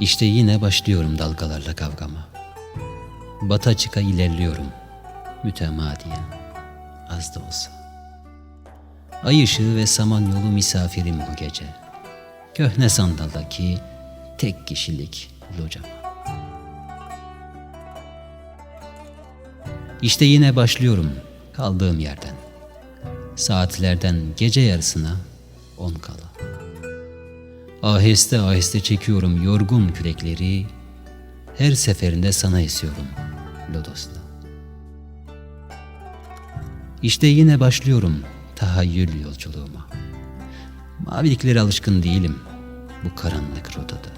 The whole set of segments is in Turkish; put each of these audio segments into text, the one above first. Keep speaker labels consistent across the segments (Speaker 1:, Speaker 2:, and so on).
Speaker 1: İşte yine başlıyorum dalgalarla kavgama. Bata çıka ilerliyorum mütemadiyen az da olsa. Ay ışığı ve samanyolu misafirim bu gece. Köhne sandaldaki tek kişilik locama. İşte yine başlıyorum kaldığım yerden. Saatlerden gece yarısına on kala. Aheste aheste çekiyorum yorgun kürekleri. Her seferinde sana esiyorum Lodos'ta. İşte yine başlıyorum tahayyül yolculuğuma. Maviliklere alışkın değilim bu karanlık rotada.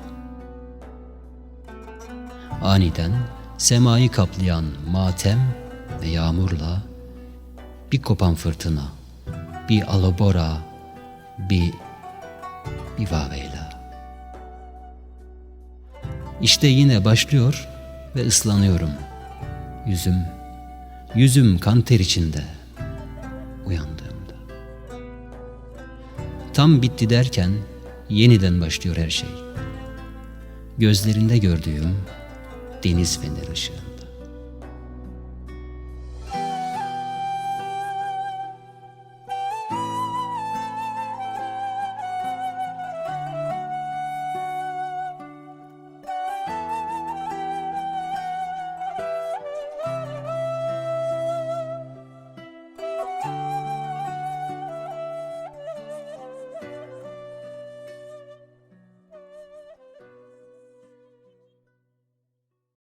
Speaker 1: Aniden semayı kaplayan matem ve yağmurla bir kopan fırtına, bir alabora, bir bir vaveyla. İşte yine başlıyor ve ıslanıyorum. Yüzüm, yüzüm kan ter içinde uyandığımda. Tam bitti derken yeniden başlıyor her şey. Gözlerinde gördüğüm deniz fener ışığı.